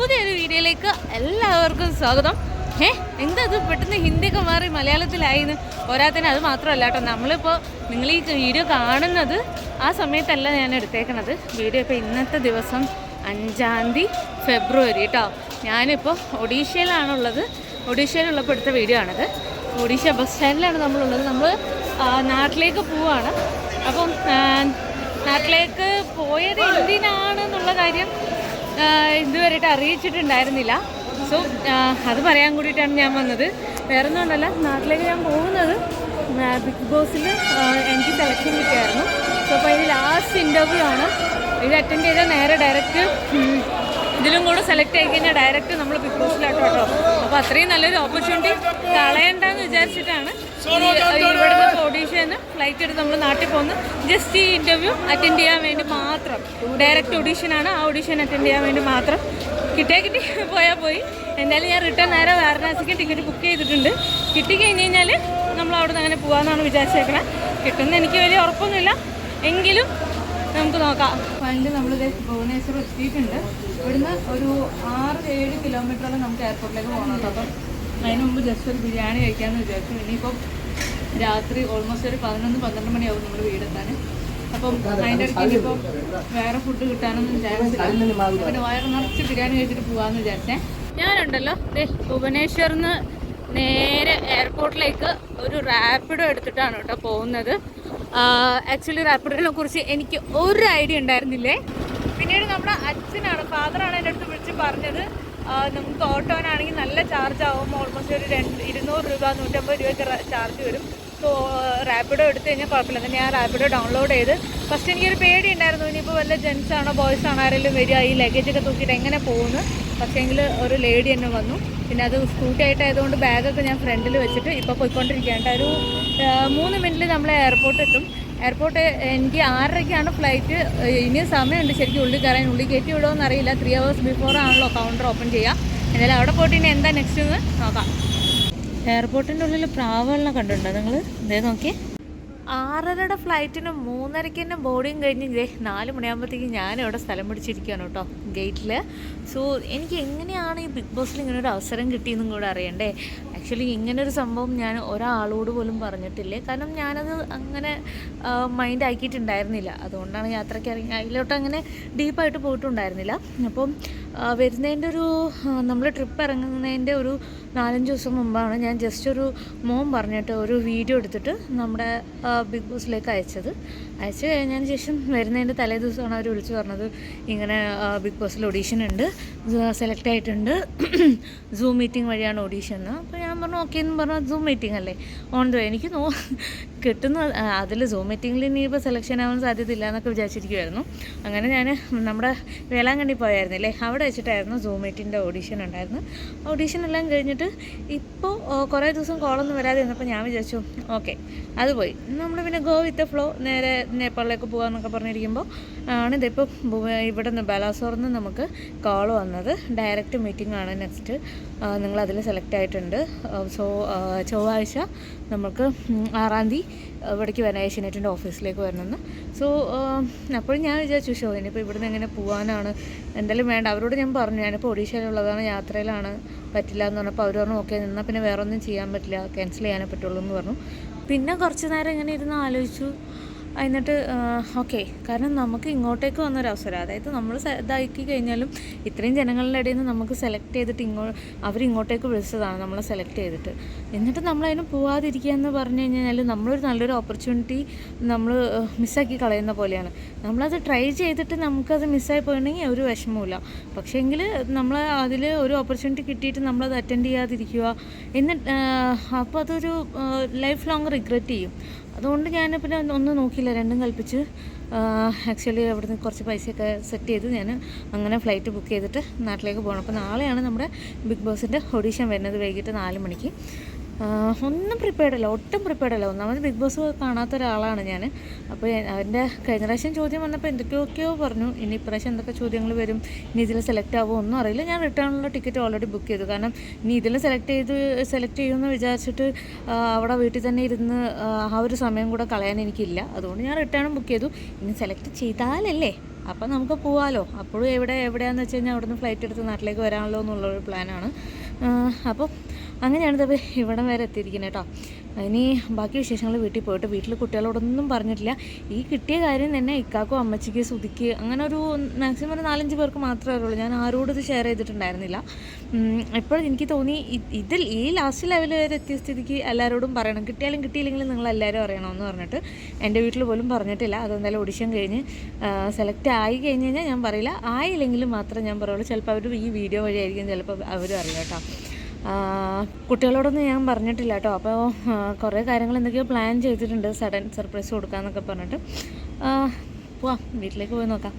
പുതിയൊരു വീഡിയോയിലേക്ക് എല്ലാവർക്കും സ്വാഗതം. ഏ ഇത് പെട്ടെന്ന് ഹിന്ദിയൊക്കെ മാറി മലയാളത്തിലായിന്ന് പോരാത്തന്നെ അത് മാത്രമല്ല കേട്ടോ. നമ്മളിപ്പോൾ നിങ്ങൾ ഈ വീഡിയോ കാണുന്നത് ആ സമയത്തല്ല ഞാൻ എടുത്തേക്കണത്. വീഡിയോ ഇപ്പോൾ ഇന്നത്തെ ദിവസം അഞ്ചാം തീയതി ഫെബ്രുവരി കേട്ടോ. ഞാനിപ്പോൾ ഒഡീഷയിലാണുള്ളത്. ഒഡീഷയിലുള്ളപ്പോൾ എടുത്ത വീഡിയോ ആണത്. ഒഡീഷ ബസ് സ്റ്റാൻഡിലാണ് നമ്മളുള്ളത്. നമ്മൾ നാട്ടിലേക്ക് പോവാണ്. അപ്പം നാട്ടിലേക്ക് പോയത് എന്തിനാണെന്നുള്ള കാര്യം ഇതുവരെയായിട്ട് അറിയിച്ചിട്ടുണ്ടായിരുന്നില്ല. സോ അത് പറയാൻ കൂടിയിട്ടാണ് ഞാൻ വന്നത്. വേറെ ഒന്നുമല്ല നാട്ടിലേക്ക് ഞാൻ പോകുന്നത്. ബിഗ് ബോസിൽ എനിക്ക് സെലക്ഷൻ കിട്ടിയായിരുന്നു സോ അപ്പോൾ അതിന്റെ ലാസ്റ്റ് ഇന്റർവ്യൂ ആണ്. ഇത് അറ്റൻഡ് ചെയ്താൽ നേരെ ഡയറക്റ്റ് ഇതിലും കൂടെ സെലക്ട് ആയി കഴിഞ്ഞാൽ ഡയറക്റ്റ് നമ്മൾ ബിഗ് ബോസിലാട്ടോ കേട്ടോ അപ്പോൾ അത്രയും നല്ലൊരു ഓപ്പർച്യൂണിറ്റി കളയണ്ടെന്ന് വിചാരിച്ചിട്ടാണ് ഇവിടുത്തെ ഒഡീഷന്ന് ഫ്ലൈറ്റ് എടുത്ത് നമ്മൾ നാട്ടിൽ പോകുന്നു ജസ്റ്റ് ഈ ഇന്റർവ്യൂ അറ്റൻഡ് ചെയ്യാൻ വേണ്ടി മാത്രം. ഡയറക്റ്റ് ഓഡീഷനാണ് ആ ഓഡീഷൻ അറ്റൻഡ് ചെയ്യാൻ വേണ്ടി മാത്രം. കിട്ടിയാൽ കിട്ടി പോയാൽ പോയി. എന്തായാലും ഞാൻ റിട്ടേൺ നേരെ വാരണാസിക്ക് ടിക്കറ്റ് ബുക്ക് ചെയ്തിട്ടുണ്ട്. കിട്ടിക്കഴിഞ്ഞ് കഴിഞ്ഞാൽ നമ്മൾ അവിടെ നിന്ന് അങ്ങനെ പോകാമെന്നാണ് വിചാരിച്ചേക്കണേ. കിട്ടുന്ന എനിക്ക് വലിയ ഉറപ്പൊന്നുമില്ല. എങ്കിലും നമുക്ക് നോക്കാം. പണ്ട് നമ്മൾ ഭുവനേശ്വർ എത്തിയിട്ടുണ്ട്. ഇവിടുന്ന് ഒരു ആറ് ഏഴ് കിലോമീറ്ററോളം നമുക്ക് എയർപോർട്ടിലേക്ക് പോകണം അപ്പം അതിന് മുമ്പ് ജസ്റ്റ് ഒരു ബിരിയാണി കഴിക്കാമെന്ന് വിചാരിച്ചു. ഇനിയിപ്പം രാത്രി ഓൾമോസ്റ്റ് ഒരു പതിനൊന്ന് പന്ത്രണ്ട് മണിയാവും നമ്മൾ വീടെത്താൻ അപ്പം അതിന്റെ ഇടയ്ക്ക് ഇനിയിപ്പം വേറെ ഫുഡ് കിട്ടാനൊന്നും വിചാരിച്ചില്ല പിന്നെ വയറ് നിറച്ച് ബിരിയാണി കഴിച്ചിട്ട് പോകാമെന്ന് വിചാരിച്ചേ. ഞാനുണ്ടല്ലോ. ദേ ഭുവനേശ്വറിൽ നിന്ന് നേരെ എയർപോർട്ടിലേക്ക് ഒരു റാപ്പിഡോ എടുത്തിട്ടാണ് കേട്ടോ പോകുന്നത്. ആക്ച്വലി റാപ്പിഡോനെ കുറിച്ച് എനിക്ക് ഒരു ഐഡിയ ഉണ്ടായിരുന്നില്ലേ? പിന്നീട് നമ്മുടെ അച്ഛനാണ് ഫാദറാണ് എന്റെ അടുത്ത് വിളിച്ച് പറഞ്ഞത് നമുക്ക് ഓട്ടോനാണെങ്കിൽ നല്ല ചാർജ് ആവും. ഓൾമോസ്റ്റ് ഒരു രണ്ട് ഇരുന്നൂറ് രൂപ നൂറ്റമ്പത് രൂപയ്ക്ക് ചാർജ് വരും. സോ റാപ്പിഡോ എടുത്തു കഴിഞ്ഞാൽ കുഴപ്പമില്ല. ഞാൻ റാപ്പിഡോ ഡൗൺലോഡ് ചെയ്ത് ഫസ്റ്റ് എനിക്കൊരു പേടി ഉണ്ടായിരുന്നു ഇനിയിപ്പോൾ വല്ല ജെൻസ് ആണോ ബോയ്സ് ആണോ ആരെങ്കിലും വരിക ഈ ലഗേജൊക്കെ തൂക്കിയിട്ട് എങ്ങനെ പോകുന്നു? പക്ഷേങ്കിൽ ഒരു ലേഡി തന്നെ വന്നു. പിന്നെ അത് സ്കൂട്ടി ആയിട്ട് ആയതുകൊണ്ട് ബാഗൊക്കെ ഞാൻ ഫ്രണ്ടിൽ വെച്ചിട്ട് ഇപ്പോൾ പോയിക്കൊണ്ടിരിക്കുകയാണ് ഒരു മൂന്ന് മിനിറ്റിൽ നമ്മൾ എയർപോർട്ട് എത്തും. എയർപോർട്ട് എനിക്ക് ആറരയ്ക്കാണ് ഫ്ലൈറ്റ് ഇനിയും സമയമുണ്ട് ശരിക്കും ഉള്ളിൽ കയറാൻ. ഉള്ളിൽ കയറ്റി വിടുമോ അറിയില്ല. ത്രീ അവേഴ്സ് ബിഫോർ ആണല്ലോ കൗണ്ടർ ഓപ്പൺ ചെയ്യുക. എന്നാലും അവിടെ പോയിട്ട് ഇനി എന്താ നെക്സ്റ്റ് എന്ന് നോക്കാം. എയർപോർട്ടിന്റെ ഉള്ളിൽ പ്രാവുകളെ കണ്ടിട്ടുണ്ടോ നിങ്ങൾ ഇതേ നോക്കി ആറരയുടെ ഫ്ലൈറ്റിന് മൂന്നരയ്ക്ക് തന്നെ ബോർഡിങ് കഴിഞ്ഞ് ഇതേ നാല് മണിയാകുമ്പോഴത്തേക്കും ഞാൻ ഇവിടെ സ്ഥലം പിടിച്ചിരിക്കുകയാണ് കേട്ടോ ഗേറ്റിൽ സോ എനിക്ക് എങ്ങനെയാണ് ഈ ബിഗ് ബോസിൽ ഇങ്ങനെ ഒരു അവസരം കിട്ടിയെന്നും കൂടെ അറിയണ്ടേ? ആക്ച്വലി ഇങ്ങനൊരു സംഭവം ഞാൻ ഒരാളോട് പോലും പറഞ്ഞിട്ടില്ലേ? കാരണം ഞാനത് അങ്ങനെ മൈൻഡ് ആക്കിയിട്ടുണ്ടായിരുന്നില്ല. അതുകൊണ്ടാണ് യാത്രയ്ക്ക് ഇറങ്ങി അതിലോട്ട് അങ്ങനെ ഡീപ്പായിട്ട് പോയിട്ടുണ്ടായിരുന്നില്ല. അപ്പം വരുന്നതിന്റെ ഒരു നമ്മൾ ട്രിപ്പ് ഇറങ്ങുന്നതിന്റെ ഒരു നാലഞ്ച് ദിവസം മുമ്പാണ് ഞാൻ ജസ്റ്റ് ഒരു മോം പറഞ്ഞിട്ട് ഒരു വീഡിയോ എടുത്തിട്ട് നമ്മുടെ ബിഗ് ബോസിലേക്ക് അയച്ചത്. അയച്ചു കഴിഞ്ഞതിന് ശേഷം വരുന്നതിന്റെ തലേ ദിവസമാണ് അവർ വിളിച്ചു പറഞ്ഞത് ഇങ്ങനെ ബിഗ് ബോസിൽ ഓഡീഷൻ ഉണ്ട്. സെലക്ട് ആയിട്ടുണ്ട്. സൂം മീറ്റിംഗ് വഴിയാണ് ഓഡീഷൻ അപ്പോൾ പറഞ്ഞു ഓക്കെ എന്ന് പറഞ്ഞാൽ സൂം മീറ്റിംഗ് അല്ലേ? ഓൺ ദ എനിക്ക് നോ കിട്ടുന്ന അതിൽ സൂം മീറ്റിങ്ങിൽ ഇനിയിപ്പോൾ സെലക്ഷൻ ആവാൻ സാധ്യതയില്ല എന്നൊക്കെ വിചാരിച്ചിരിക്കുമായിരുന്നു അങ്ങനെ ഞാൻ നമ്മുടെ വേളാങ്കണ്ണി പോയായിരുന്നില്ലേ? അവിടെ വെച്ചിട്ടായിരുന്നു സൂം മീറ്റിന്റെ ഓഡീഷൻ ഉണ്ടായിരുന്നു ഓഡീഷൻ എല്ലാം കഴിഞ്ഞിട്ട് ഇപ്പോൾ കുറേ ദിവസം കോളൊന്നും വരാതെ ഇരുന്നപ്പോൾ ഞാൻ വിചാരിച്ചു ഓക്കെ അത് പോയി. നമ്മൾ പിന്നെ ഗോ വിത്ത് ഫ്ലോ നേരെ നേപ്പാളിലേക്ക് പോകാമെന്നൊക്കെ പറഞ്ഞിരിക്കുമ്പോൾ ആണ് ഇതിപ്പോൾ ഇവിടെ നിന്ന് ബാലാസോറിൽ നിന്ന് നമുക്ക് കോൾ വന്നത്. ഡയറക്റ്റ് മീറ്റിംഗ് ആണ് നെക്സ്റ്റ്. നിങ്ങൾ അതിൽ സെലക്ട് ആയിട്ടുണ്ട്. സോ ചൊവ്വാഴ്ച നമുക്ക് ആറാം തീയതി ഇവിടേക്ക് വരാൻ ഏഷ്യനെറ്റിന്റെ ഓഫീസിലേക്ക് വരണമെന്ന്. സോ അപ്പോഴും ഞാൻ വിചാരിച്ചു ഷോ ഇനിയിപ്പോൾ ഇവിടുന്ന് എങ്ങനെ പോകാനാണ് എന്തായാലും വേണ്ട. അവരോട് ഞാൻ പറഞ്ഞു ഞാനിപ്പോൾ ഒഡീഷയിലുള്ളതാണ് യാത്രയിലാണ് പറ്റില്ല എന്ന് പറഞ്ഞപ്പോൾ അവർ പറഞ്ഞു ഓക്കെ നിന്നാൽ പിന്നെ വേറെ ഒന്നും ചെയ്യാൻ പറ്റില്ല ക്യാൻസൽ ചെയ്യാനേ പറ്റുള്ളൂ എന്ന് പറഞ്ഞു. പിന്നെ കുറച്ച് നേരം ഇങ്ങനെ ഇരുന്ന് ആലോചിച്ചു. എന്നിട്ട് ഓക്കെ. കാരണം നമുക്ക് ഇങ്ങോട്ടേക്ക് വന്നൊരവസരം അതായത് നമ്മൾ ഇതാക്കി കഴിഞ്ഞാലും ഇത്രയും ജനങ്ങളുടെ ഇടയിൽ നിന്ന് നമുക്ക് സെലക്ട് ചെയ്തിട്ട് ഇങ്ങോ അവർ ഇങ്ങോട്ടേക്ക് വിളിച്ചതാണ് നമ്മളെ സെലക്ട് ചെയ്തിട്ട്. എന്നിട്ട് നമ്മളതിന് പോവാതിരിക്കുക എന്ന് പറഞ്ഞു കഴിഞ്ഞാൽ നമ്മളൊരു നല്ലൊരു ഓപ്പർച്യൂണിറ്റി നമ്മൾ മിസ്സാക്കി കളയുന്ന പോലെയാണ്. നമ്മളത് ട്രൈ ചെയ്തിട്ട് നമുക്കത് മിസ്സായി പോയിട്ടുണ്ടെങ്കിൽ ഒരു വിഷമവുമില്ല. പക്ഷേങ്കിൽ നമ്മൾ അതിൽ ഒരു ഓപ്പർച്യൂണിറ്റി കിട്ടിയിട്ട് നമ്മളത് അറ്റൻഡ് ചെയ്യാതിരിക്കുക. എന്നിട്ട് അപ്പോൾ അതൊരു ലൈഫ് ലോങ് റിഗ്രറ്റ് ചെയ്യും. അതുകൊണ്ട് ഞാൻ പിന്നെ ഒന്ന് നോക്കിയില്ല രണ്ടും കൽപ്പിച്ച്. ആക്ച്വലി അവിടുന്ന് കുറച്ച് പൈസയൊക്കെ സെറ്റ് ചെയ്ത് ഞാൻ അങ്ങനെ ഫ്ലൈറ്റ് ബുക്ക് ചെയ്തിട്ട് നാട്ടിലേക്ക് പോകണം. അപ്പോൾ നാളെയാണ് നമ്മുടെ ബിഗ് ബോസിന്റെ ഓഡീഷൻ വരുന്നത് വൈകിട്ട് നാല് മണിക്ക്. ഒന്നും പ്രിപ്പയർഡ് അല്ല ഒട്ടും പ്രിപ്പയർഡ് അല്ല. ഒന്നാമത് ബിഗ് ബോസ് കാണാത്ത ഒരാളാണ് ഞാൻ അപ്പോൾ അവന്റെ കഴിഞ്ഞ പ്രാവശ്യം ചോദ്യം വന്നപ്പോൾ എന്തൊക്കെയൊക്കെയോ പറഞ്ഞു. ഇനി ഇപ്രാവശ്യം എന്തൊക്കെ ചോദ്യങ്ങൾ വരും? ഇനി ഇതിൽ സെലക്ട് ആവുമോ ഒന്നും അറിയില്ല. ഞാൻ റിട്ടേണുള്ള ടിക്കറ്റ് ഓൾറെഡി ബുക്ക് ചെയ്തു. കാരണം ഇനി ഇതിൽ സെലക്ട് ചെയ്ത് സെലക്ട് ചെയ്യുമെന്ന് വിചാരിച്ചിട്ട് അവിടെ വീട്ടിൽ തന്നെ ഇരുന്ന് ആ, ആ ഒരു സമയം കൂടെ കളയാൻ എനിക്കില്ല. അതുകൊണ്ട് ഞാൻ റിട്ടേണും ബുക്ക് ചെയ്തു. ഇനി സെലക്ട് ചെയ്താലല്ലേ? അപ്പം നമുക്ക് പോവാലോ? അപ്പോഴും എവിടെ എവിടെയാണെന്ന് വെച്ച് കഴിഞ്ഞാൽ അവിടുന്ന് ഫ്ലൈറ്റ് എടുത്ത് നാട്ടിലേക്ക് വരാമല്ലോ എന്നുള്ളൊരു പ്ലാനാണ് അപ്പോൾ അങ്ങനെയാണ് ഇത് ഇവിടം വരെ എത്തിയിരിക്കുന്നത് കേട്ടോ ഇനി ബാക്കി വിശേഷങ്ങൾ വീട്ടിൽ പോയിട്ട് വീട്ടിൽ കുട്ടികളോടൊന്നും പറഞ്ഞിട്ടില്ല. ഈ കിട്ടിയ കാര്യം തന്നെ ഇക്കാക്കോ അമ്മച്ചിക്ക് സുതിക്ക് അങ്ങനെ ഒരു മാക്സിമം ഒരു നാലഞ്ച് പേർക്ക് മാത്രമേ അറിയുള്ളൂ. ഞാൻ ആരോടും ഇത് ഷെയർ ചെയ്തിട്ടുണ്ടായിരുന്നില്ല. എപ്പോഴും എനിക്ക് തോന്നി ഇതിൽ ഈ ലാസ്റ്റ് ലെവൽ വരെ എത്തിയ സ്ഥിതിക്ക് എല്ലാവരോടും പറയണം. കിട്ടിയാലും കിട്ടിയില്ലെങ്കിലും നിങ്ങൾ എല്ലാവരും അറിയണമെന്ന് പറഞ്ഞിട്ട് എന്റെ വീട്ടിൽ പോലും പറഞ്ഞിട്ടില്ല. അതെന്തായാലും ഓഡിഷൻ കഴിഞ്ഞ് സെലക്ട് ആയി കഴിഞ്ഞ് കഴിഞ്ഞാൽ ഞാൻ പറയില്ല. ആയില്ലെങ്കിലും മാത്രം ഞാൻ പറയുള്ളൂ. ചിലപ്പോൾ അവർ ഈ വീഡിയോ വഴിയായിരിക്കും ചിലപ്പോൾ അവരും അറിയാം കേട്ടോ കുട്ടികളോടൊന്നും ഞാൻ പറഞ്ഞിട്ടില്ല കേട്ടോ. അപ്പോൾ കുറേ കാര്യങ്ങൾ എന്തൊക്കെയോ പ്ലാൻ ചെയ്തിട്ടുണ്ട്. സഡൻ സർപ്രൈസ് കൊടുക്കാന്നൊക്കെ പറഞ്ഞിട്ട്. പോവാം. വീട്ടിലേക്ക് പോയി നോക്കാം.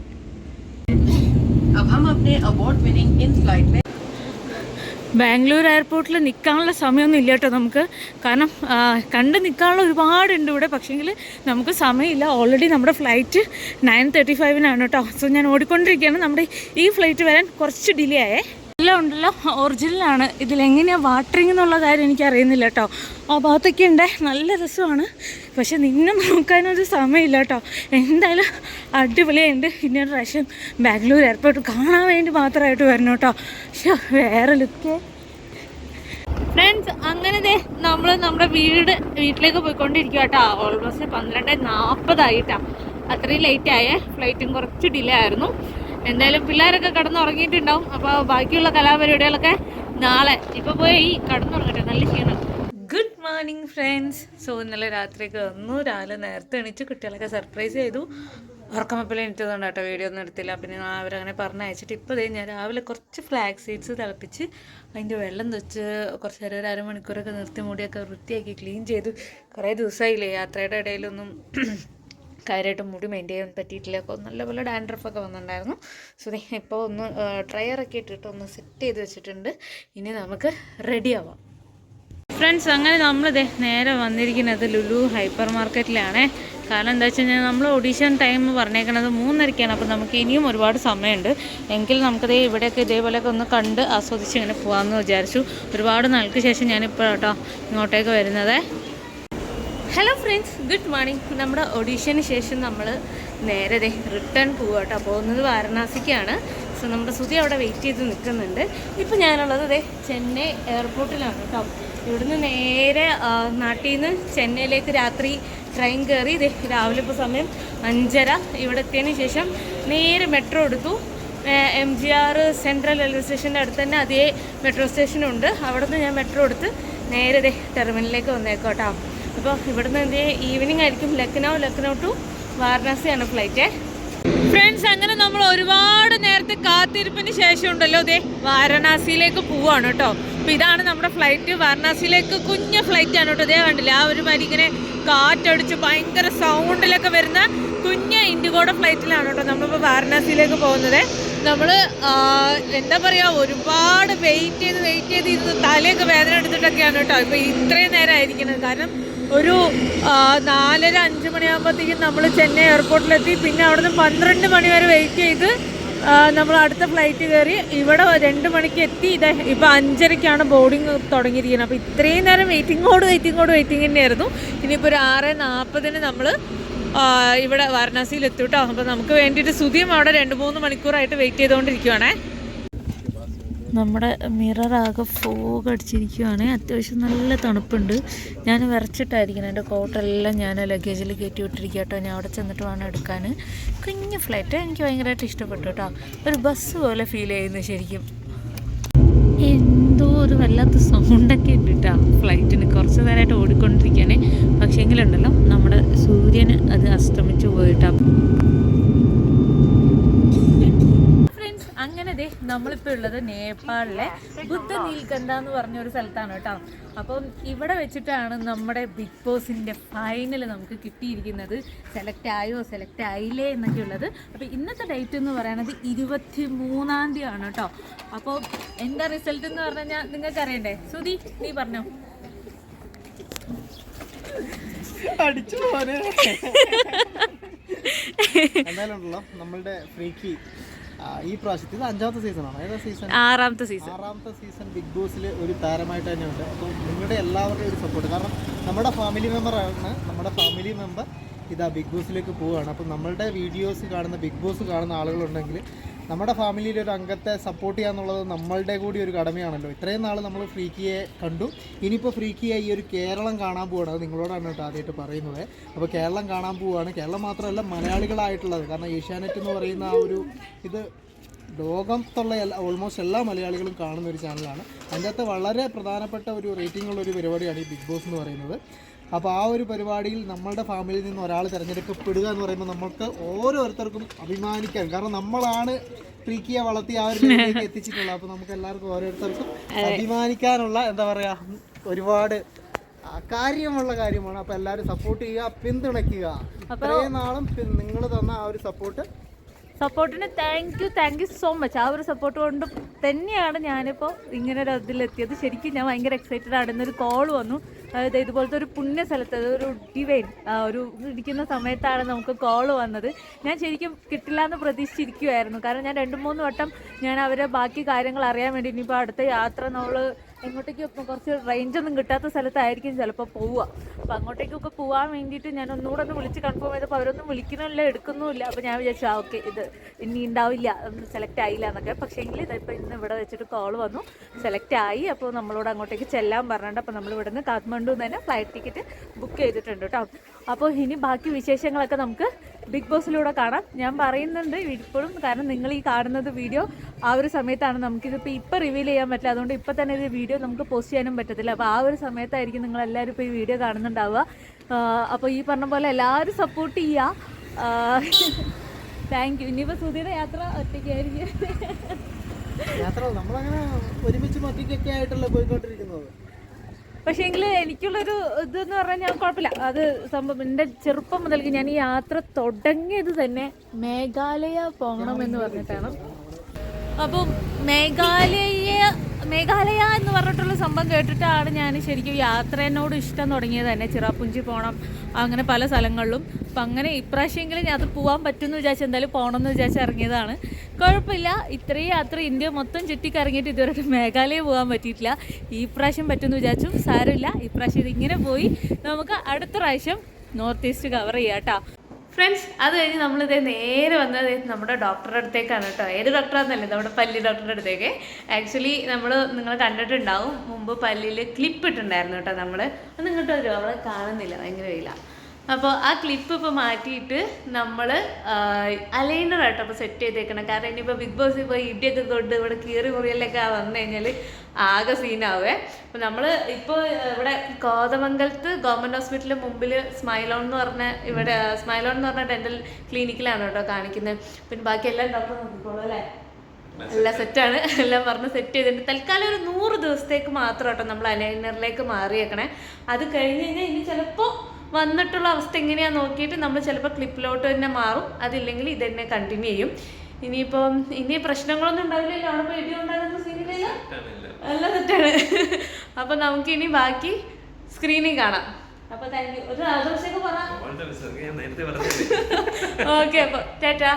ബാംഗ്ലൂർ എയർപോർട്ടിൽ നിൽക്കാനുള്ള സമയമൊന്നും ഇല്ല കേട്ടോ നമുക്ക്. കാരണം കണ്ട് നിൽക്കാനുള്ള ഒരുപാടുണ്ട് ഇവിടെ. പക്ഷേങ്കിൽ നമുക്ക് സമയമില്ല. ഓൾറെഡി നമ്മുടെ ഫ്ലൈറ്റ് നയൻ തേർട്ടി ഫൈവിനാണ് കേട്ടോ. സോ ഞാൻ ഓടിക്കൊണ്ടിരിക്കുകയാണ്. നമ്മുടെ ഈ ഫ്ലൈറ്റ് വരാൻ കുറച്ച് ഡിലേ ആയേ. എല്ലാം ഉണ്ടല്ലോ ഒറിജിനലാണ് ഇതിലെങ്ങനെയാണ് വാട്ടറിങ് എന്നുള്ള കാര്യം എനിക്ക് അറിയുന്നില്ല കേട്ടോ. ആ ഭാഗത്തൊക്കെ ഉണ്ട് നല്ല രസമാണ്. പക്ഷെ നിന്നെ നോക്കാനൊരു സമയമില്ല കേട്ടോ. എന്തായാലും അടിപൊളിയുണ്ട് പിന്നെ ഒരു പ്രാവശ്യം ബാംഗ്ലൂർ എയർപോർട്ട് കാണാൻ വേണ്ടി മാത്രമായിട്ട് വരണം കേട്ടോ. പക്ഷെ വേറെ ലുക്ക്. ഫ്രണ്ട്സ് അങ്ങനെ ദേ നമ്മൾ നമ്മുടെ വീട് വീട്ടിലേക്ക് പോയിക്കൊണ്ടിരിക്കുക കേട്ടോ ഓൾമോസ്റ്റ് പന്ത്രണ്ട് നാൽപ്പതായിട്ടാണ് അത്രയും ലേറ്റ് ആയേ. ഫ്ലൈറ്റും കുറച്ച് ഡിലേ ആയിരുന്നു. എന്തായാലും പിള്ളേരൊക്കെ കടന്നുറങ്ങിയിട്ടുണ്ടാവും. അപ്പോൾ ബാക്കിയുള്ള കലാപരിപാടികളൊക്കെ നാളെ. ഇപ്പോൾ പോയി കടന്നുറങ്ങട്ടെ. നല്ല ക്ഷീണം. ഗുഡ് മോർണിംഗ് ഫ്രണ്ട്സ് സോ ഇന്നലെ രാത്രിയൊക്കെ വന്നു. രാവിലെ നേരത്തെ എണീച്ച് കുട്ടികളൊക്കെ സർപ്രൈസ് ചെയ്തു. ഉറക്കമപ്പിൽ എണീറ്റതുകൊണ്ട് കേട്ടോ വീഡിയോ ഒന്നും എടുത്തില്ല. പിന്നെ അവരങ്ങനെ പറഞ്ഞയച്ചിട്ട് ഇപ്പോൾ ഇതേ ഞാൻ രാവിലെ കുറച്ച് ഫ്ലാഗ് സീഡ്സ് തിളപ്പിച്ച് അതിന്റെ വെള്ളം വെച്ച് കുറച്ച് നേരം ഒരു അരമണിക്കൂറൊക്കെ നിർത്തി മൂടിയൊക്കെ വൃത്തിയാക്കി ക്ലീൻ ചെയ്തു. കുറേ ദിവസമായില്ലേ യാത്രയുടെ ഇടയിലൊന്നും കാര്യമായിട്ട് മുടി മെയിന്റെയിൻ ചെയ്യാൻ പറ്റിയിട്ടില്ല. അപ്പോൾ നല്ലപോലെ ഡാൻഡ്രഫൊക്കെ വന്നിട്ടുണ്ടായിരുന്നു. സോ ഇപ്പോൾ ഒന്ന് ഡ്രയറൊക്കെ ഇട്ടിട്ട് ഒന്ന് സെറ്റ് ചെയ്ത് വെച്ചിട്ടുണ്ട്. ഇനി നമുക്ക് റെഡി ആവാം. ഫ്രണ്ട്സ് അങ്ങനെ നമ്മളിതേ നേരെ വന്നിരിക്കുന്നത് ലുലു ഹൈപ്പർ മാർക്കറ്റിലാണേ കാരണം എന്താ വെച്ച് കഴിഞ്ഞാൽ നമ്മൾ ഓഡീഷൻ ടൈം പറഞ്ഞേക്കണത് മൂന്നരയ്ക്കാണ് അപ്പോൾ നമുക്ക് ഇനിയും ഒരുപാട് സമയമുണ്ട്. എങ്കിൽ നമുക്കത് ഇവിടെയൊക്കെ ഇതേപോലെയൊക്കെ ഒന്ന് കണ്ട് ആസ്വദിച്ച് ഇങ്ങനെ പോകാമെന്ന് വിചാരിച്ചു. ഒരുപാട് നാൾക്ക് ശേഷം ഞാനിപ്പോൾ കേട്ടോ ഇങ്ങോട്ടേക്ക് വരുന്നത്. ഹലോ ഫ്രണ്ട്സ് ഗുഡ് മോർണിംഗ് നമ്മുടെ ഒഡീഷന് ശേഷം നമ്മൾ നേരെ റിട്ടേൺ പോവുക കേട്ടോ പോകുന്നത് വാരണാസിക്കാണ്. സോ നമ്മുടെ സുതി അവിടെ വെയിറ്റ് ചെയ്ത് നിൽക്കുന്നുണ്ട്. ഇപ്പോൾ ഞാനുള്ളത് ദേ ചെന്നൈ എയർപോർട്ടിലാണ് കേട്ടോ. ഇവിടുന്ന് നേരെ നാട്ടിൽ നിന്ന് ചെന്നൈയിലേക്ക് രാത്രി ട്രെയിൻ കയറി ദേ രാവിലെ ഇപ്പോൾ സമയം അഞ്ചര. ഇവിടെ എത്തിയതിന് ശേഷം നേരെ മെട്രോ എടുത്തു. M G R central railway സ്റ്റേഷന്റെ അടുത്ത് തന്നെ അതേ മെട്രോ സ്റ്റേഷനുണ്ട് അവിടെ നിന്ന് ഞാൻ മെട്രോ എടുത്ത് നേരെ ദേ ടെർമിനലിലേക്ക് വന്നേക്കാം കേട്ടോ അപ്പോൾ ഇവിടുന്ന് എന്ത് ഈവനിങ് ആയിരിക്കും. ലക്നൗ ലക്നൗ ടു വാരണാസിയാണ് ഫ്ലൈറ്റ് ഫ്രണ്ട്സ് അങ്ങനെ നമ്മൾ ഒരുപാട് നേരത്തെ കാത്തിരിപ്പിന് ശേഷം ഉണ്ടല്ലോ ദേ വാരണാസിയിലേക്ക് പോവാണ് കേട്ടോ. അപ്പോൾ ഇതാണ് നമ്മുടെ ഫ്ലൈറ്റ് വാരണാസിയിലേക്ക് കുഞ്ഞ ഫ്ലൈറ്റ് ആണ് കേട്ടോ ഇതേ കണ്ടില്ല? ആ ഒരു മാതിരി ഇങ്ങനെ കാറ്റടിച്ച് ഭയങ്കര സൗണ്ടിലൊക്കെ വരുന്ന കുഞ്ഞ ഇൻഡിഗോയുടെ ഫ്ലൈറ്റിലാണ് കേട്ടോ നമ്മളിപ്പോൾ വാരണാസിയിലേക്ക് പോകുന്നത്. നമ്മൾ എന്താ പറയുക ഒരുപാട് വെയിറ്റ് ചെയ്ത് വെയിറ്റ് ചെയ്ത് ഇരുന്ന് തലയൊക്കെ വേദന എടുത്തിട്ടൊക്കെയാണ് കേട്ടോ. ഇപ്പോൾ ഇത്രയും നേരം ആയിരിക്കുന്നത്. കാരണം ഒരു നാലര അഞ്ച് മണിയാകുമ്പോഴത്തേക്കും നമ്മൾ ചെന്നൈ എയർപോർട്ടിലെത്തി. പിന്നെ അവിടെ നിന്ന് പന്ത്രണ്ട് മണി വരെ വെയിറ്റ് ചെയ്ത് നമ്മൾ അടുത്ത ഫ്ലൈറ്റ് കയറി. ഇവിടെ രണ്ട് മണിക്ക് എത്തി. ഇതേ ഇപ്പോൾ അഞ്ചരയ്ക്കാണ് ബോർഡിങ് തുടങ്ങിയിരിക്കുന്നത്. അപ്പോൾ ഇത്രയും നേരം വെയിറ്റിങ്ങോട് വെയിറ്റിങ്ങോട് വെയിറ്റിംഗ് തന്നെയായിരുന്നു. ഇനിയിപ്പോൾ ഒരു ആറ് നാൽപ്പതിന് നമ്മൾ ഇവിടെ വാരണാസിയിൽ എത്തിട്ടോ അപ്പോൾ നമുക്ക് വേണ്ടിയിട്ട് സുതിയും അവിടെ രണ്ട് മൂന്ന് മണിക്കൂറായിട്ട് വെയിറ്റ് ചെയ്തുകൊണ്ടിരിക്കുവാണേ നമ്മുടെ മിററാകെ ഫോഗ് അടിച്ചിരിക്കുകയാണ് അത്യാവശ്യം നല്ല തണുപ്പുണ്ട്. ഞാൻ വിറച്ചിട്ടായിരിക്കണം. എന്റെ കോട്ടെല്ലാം ഞാൻ ലഗേജിൽ കയറ്റി വിട്ടിരിക്കുക കേട്ടോ. ഞാൻ അവിടെ ചെന്നിട്ട് വേണം എടുക്കാൻ. കുഞ്ഞു ഫ്ലൈറ്റ് എനിക്ക് ഭയങ്കരമായിട്ട് ഇഷ്ടപ്പെട്ടു കേട്ടോ. ഒരു ബസ് പോലെ ഫീൽ ചെയ്യുന്നു ശരിക്കും. എന്തോ ഒരു വല്ലാത്ത സൗണ്ടൊക്കെ ഉണ്ട് ഫ്ലൈറ്റിന് കുറച്ച് നേരമായിട്ട് ഓടിക്കൊണ്ടിരിക്കുകയാണ്. പക്ഷേങ്കിലുണ്ടല്ലോ നമ്മുടെ സൂര്യന് അത് അസ്തമിച്ചു പോയിട്ടാ ഫ്രണ്ട്സ് അങ്ങനെ ദേ നമ്മളിപ്പോൾ ഉള്ളത് നേപ്പാളിലെ ബുദ്ധ നീൽഗന്ധ എന്ന് പറഞ്ഞ ഒരു സ്ഥലത്താണ് കേട്ടോ. അപ്പം ഇവിടെ വെച്ചിട്ടാണ് നമ്മുടെ ബിഗ് ബോസിന്റെ ഫൈനൽ നമുക്ക് കിട്ടിയിരിക്കുന്നത്. സെലക്ട് ആയോ സെലക്ട് ആയില്ലേ എന്നൊക്കെ ഉള്ളത് അപ്പോൾ ഇന്നത്തെ ഡേറ്റ് എന്ന് പറയുന്നത് ഇരുപത്തി മൂന്നാം തീയതി ആണ് കേട്ടോ. അപ്പോൾ എന്താ റിസൾട്ട് എന്ന് പറഞ്ഞാൽ നിങ്ങൾക്ക് അറിയണ്ടേ സുധി നീ പറഞ്ഞോ. അടിച്ചു ഉണ്ടല്ലോ. നമ്മളുടെ ഫ്രീക്കി ഈ പ്രാവശ്യത്തിൽ ഇത് അഞ്ചാമത്തെ സീസണാണ് ഏതാ സീസൺ ആറാമത്തെ സീസൺ ആറാമത്തെ സീസൺ ബിഗ് ബോസിൽ ഒരു താരമായിട്ട് തന്നെയുണ്ട്. അപ്പോൾ നിങ്ങളുടെ എല്ലാവരുടെയും ഒരു സപ്പോർട്ട് കാരണം നമ്മുടെ ഫാമിലി മെമ്പറാണ് നമ്മുടെ ഫാമിലി മെമ്പർ ഇതാ ബിഗ് ബോസിലേക്ക് പോവുകയാണ്. അപ്പോൾ നമ്മളുടെ വീഡിയോസ് കാണുന്ന ബിഗ് ബോസ് കാണുന്ന ആളുകളുണ്ടെങ്കിൽ നമ്മുടെ ഫാമിലിയിൽ ഒരു അംഗത്തെ സപ്പോർട്ട് ചെയ്യുക എന്നുള്ളത് നമ്മളുടെ കൂടി ഒരു കടമയാണല്ലോ. ഇത്രയും നാൾ നമ്മൾ ഫ്രീക്കിയെ കണ്ടു. ഇനിയിപ്പോൾ ഫ്രീക്കിയെ ഈ ഒരു കേരളം കാണാൻ പോവുകയാണ് അത് നിങ്ങളോടാണ് കേട്ടോ ആദ്യമായിട്ട് പറയുന്നത്. അപ്പോൾ കേരളം കാണാൻ പോവുകയാണ് കേരളം മാത്രമല്ല മലയാളികളായിട്ടുള്ളത്. കാരണം ഏഷ്യാനെറ്റ് എന്ന് പറയുന്ന ആ ഒരു ഇത് ലോകത്തുള്ള എല്ലാ ഓൾമോസ്റ്റ് എല്ലാ മലയാളികളും കാണുന്ന ഒരു ചാനലാണ് അതിന്റെ അകത്ത് വളരെ പ്രധാനപ്പെട്ട ഒരു റേറ്റിംഗ് ഉള്ള ഒരു പരിപാടിയാണ് ഈ ബിഗ് ബോസ് എന്ന് പറയുന്നത്. അപ്പോൾ ആ ഒരു പരിപാടിയിൽ നമ്മളുടെ ഫാമിലിയിൽ നിന്ന് ഒരാൾ തിരഞ്ഞെടുക്കപ്പെടുക എന്ന് പറയുമ്പോൾ നമ്മൾക്ക് ഓരോരുത്തർക്കും അഭിമാനിക്കാൻ കാരണം നമ്മളാണ് പ്രീക്കിയെ വളർത്തി ആ ഒരു രീതിയിലേക്ക് എത്തിച്ചിട്ടുള്ളത്. അപ്പോൾ നമുക്ക് എല്ലാവർക്കും ഓരോരുത്തർക്കും അഭിമാനിക്കാനുള്ള എന്താ പറയുക ഒരുപാട് കാര്യമുള്ള കാര്യമാണ്. അപ്പോൾ എല്ലാവരും സപ്പോർട്ട് ചെയ്യുക പിന്തുണയ്ക്കുക. ഇത്രയും നാളും നിങ്ങൾ തന്ന ആ ഒരു സപ്പോർട്ട് സപ്പോർട്ടിന് thank you thank you so much ആ ഒരു സപ്പോർട്ട് കൊണ്ട് തന്നെയാണ് ഞാനിപ്പോൾ ഇങ്ങനെ ഒരു ഇതിലെത്തിയത്. ശരിക്കും ഞാൻ ഭയങ്കര എക്സൈറ്റഡ് ആണ്. ഇന്നൊരു കോൾ വന്നു. അതായത് ഇതുപോലത്തെ ഒരു പുണ്യ സ്ഥലത്ത് ഒരു ഡിവൈൻ ഒരു ഇരിക്കുന്ന സമയത്താണ് നമുക്ക് കോൾ വന്നത്. ഞാൻ ശരിക്കും കിട്ടില്ല എന്ന് പ്രതീക്ഷിച്ചിരിക്കുമായിരുന്നു കാരണം ഞാൻ രണ്ട് മൂന്ന് വട്ടം ഞാൻ അവരെ ബാക്കി കാര്യങ്ങൾ അറിയാൻ വേണ്ടി ഇനിയിപ്പോൾ അടുത്ത യാത്ര നമ്മൾ എങ്ങോട്ടേക്ക് ഇപ്പം കുറച്ച് റേഞ്ചൊന്നും കിട്ടാത്ത സ്ഥലത്തായിരിക്കും ചിലപ്പോൾ പോവുക. അപ്പോൾ അങ്ങോട്ടേക്കൊക്കെ പോകാൻ വേണ്ടിയിട്ട് ഞാൻ ഒന്നുകൂടെ ഒന്ന് വിളിച്ച് കൺഫേം ചെയ്തപ്പോൾ അവരൊന്നും വിളിക്കണമില്ല എടുക്കുന്നുമില്ല. അപ്പോൾ ഞാൻ വിചാരിച്ചു ആ ഓക്കെ ഇത് ഇനി ഉണ്ടാവില്ല സെലക്ട് ആയില്ല എന്നൊക്കെ. പക്ഷേ എങ്കിൽ ഇതിപ്പോൾ ഇന്ന് ഇവിടെ വെച്ചിട്ട് കോൾ വന്നു. സെലക്ട് ആയി. അപ്പോൾ നമ്മളോട് അങ്ങോട്ടേക്ക് ചെല്ലാൻ പറഞ്ഞിട്ട് അപ്പോൾ നമ്മൾ ഇവിടുന്ന് കാഠ്മണ്ഡു തന്നെ ഫ്ലൈറ്റ് ടിക്കറ്റ് ബുക്ക് ചെയ്തിട്ടുണ്ട് കേട്ടോ അപ്പോൾ ഇനി ബാക്കി വിശേഷങ്ങളൊക്കെ നമുക്ക് ബിഗ് ബോസിലൂടെ കാണാം. ഞാൻ പറയുന്നുണ്ട് ഇപ്പോഴും കാരണം നിങ്ങൾ ഈ കാണുന്നത് വീഡിയോ ആ ഒരു സമയത്താണ് നമുക്കിതിപ്പോൾ ഇപ്പോൾ റിവീൽ ചെയ്യാൻ പറ്റില്ല. അതുകൊണ്ട് ഇപ്പോൾ തന്നെ ഇത് വീഡിയോ നമുക്ക് പോസ്റ്റ് ചെയ്യാനും പറ്റത്തില്ല. അപ്പോൾ ആ ഒരു സമയത്തായിരിക്കും നിങ്ങൾ എല്ലാവരും ഇപ്പോൾ ഈ വീഡിയോ കാണുന്നുണ്ടാവുക. അപ്പോൾ ഈ പറഞ്ഞ പോലെ എല്ലാവരും സപ്പോർട്ട് ചെയ്യുക താങ്ക് യു ഇനിയിപ്പോൾ സുധീയുടെ യാത്ര ഒറ്റയ്ക്കായിരിക്കും. ഒരുമിച്ച് മത്തിക്കൊക്കെ ആയിട്ടല്ലേ പോയിക്കൊണ്ടിരിക്കുന്നത്. പക്ഷേ എങ്കിൽ എനിക്കുള്ളൊരു ഇതെന്ന് പറഞ്ഞാൽ ഞാൻ കുഴപ്പമില്ല അത് സംഭവം എന്റെ ചെറുപ്പം മുതൽക്ക് ഞാൻ ഈ യാത്ര തുടങ്ങിയത് തന്നെ മേഘാലയ പോകണം എന്ന് പറഞ്ഞിട്ടാണ്. അപ്പം മേഘാലയ മേഘാലയ എന്ന് പറഞ്ഞിട്ടുള്ള സംഭവം കേട്ടിട്ടാണ് ഞാൻ ശരിക്കും യാത്രേനോട് ഇഷ്ടം തുടങ്ങിയത്. തന്നെ ചിറാപ്പുഞ്ചി പോകണം അങ്ങനെ പല സ്ഥലങ്ങളിലും. അപ്പം അങ്ങനെ ഇപ്രാവശ്യമെങ്കിലും അത് പോകാൻ പറ്റുമെന്ന് വിചാരിച്ച് എന്തായാലും പോകണമെന്ന് വിചാരിച്ച് ഇറങ്ങിയതാണ്. കുഴപ്പമില്ല. ഇത്രയും യാത്ര ഇന്ത്യ മൊത്തം ചുറ്റിക്കറങ്ങിയിട്ട് ഇതുവരെ മേഘാലയ പോകാൻ പറ്റിയിട്ടില്ല. ഈ പ്രാവശ്യം പറ്റുമെന്ന് വിചാരിച്ചു. സാരമില്ല. ഇപ്രാവശ്യം ഇതിങ്ങനെ പോയി. നമുക്ക് അടുത്ത പ്രാവശ്യം നോർത്ത് ഈസ്റ്റ് കവർ ചെയ്യാം കേട്ടോ. ഫ്രണ്ട്സ് അത് കഴിഞ്ഞ് നമ്മളിത് നേരെ വന്നത് നമ്മുടെ ഡോക്ടറുടെ അടുത്തേക്കാണ് കേട്ടോ. ഏത് ഡോക്ടറാന്നല്ലേ നമ്മുടെ പല്ലി ഡോക്ടറുടെ അടുത്തേക്ക്. ആക്ച്വലി നമ്മൾ നിങ്ങൾ കണ്ടിട്ടുണ്ടാവും. മുമ്പ് പല്ലിൽ ക്ലിപ്പ് ഇട്ടുണ്ടായിരുന്നു കേട്ടോ നമ്മൾ അത് ഇങ്ങോട്ട് വരും. അവളെ കാണുന്നില്ല. ഭയങ്കര വെയില. അപ്പോൾ ആ ക്ലിപ്പ് ഇപ്പോൾ മാറ്റിയിട്ട് നമ്മൾ അലൈനർ ആയിട്ട് അപ്പോൾ സെറ്റ് ചെയ്തേക്കണം. കാരണം ഇനിയിപ്പോൾ ബിഗ് ബോസ് ഇപ്പോൾ ഇടിയൊക്കെ കൊണ്ട് ഇവിടെ കീറി മുറിയലൊക്കെ വന്നു കഴിഞ്ഞാൽ ആകെ സീനാവേ അപ്പോൾ നമ്മൾ ഇപ്പോൾ ഇവിടെ കോതമംഗലത്ത് ഗവൺമെന്റ് ഹോസ്പിറ്റലിന് മുമ്പിൽ സ്മൈലോൺ എന്ന് പറഞ്ഞ ഇവിടെ സ്മൈലോൺ എന്ന് പറഞ്ഞ ഡെന്റൽ ക്ലിനിക്കിലാണ് കേട്ടോ കാണിക്കുന്നത് പിന്നെ ബാക്കി എല്ലാം ഡോക്ടർ നോക്കിക്കോളൂ അല്ലേ? എല്ലാം സെറ്റാണ് എല്ലാം പറഞ്ഞ് സെറ്റ് ചെയ്തിട്ടുണ്ട്. തൽക്കാലം ഒരു നൂറ് ദിവസത്തേക്ക് മാത്രം കേട്ടോ നമ്മൾ അലൈനറിലേക്ക് മാറിയേക്കണേ. അത് കഴിഞ്ഞ് കഴിഞ്ഞാൽ ഇനി ചിലപ്പോൾ വന്നിട്ടുള്ള അവസ്ഥ എങ്ങനെയാണെന്ന് നോക്കിയിട്ട് നമ്മൾ ചിലപ്പോൾ ക്ലിപ്പിലോട്ട് തന്നെ മാറും. അതില്ലെങ്കിൽ ഇത് തന്നെ കണ്ടിന്യൂ ചെയ്യും. ഇനിയിപ്പം ഇനി പ്രശ്നങ്ങളൊന്നും ഉണ്ടാവില്ലല്ലോ. അവിടെ പോയി ഇടി ഉണ്ടാകുന്ന സീനില്ല അല്ല തെറ്റാണ്. അപ്പം നമുക്ക് ഇനി ബാക്കി സ്ക്രീനിൽ കാണാം. അപ്പൊ താങ്ക് യു ഒരു ആദർശമൊക്കെ പറ. ഓക്കെ അപ്പൊ ചേട്ടാ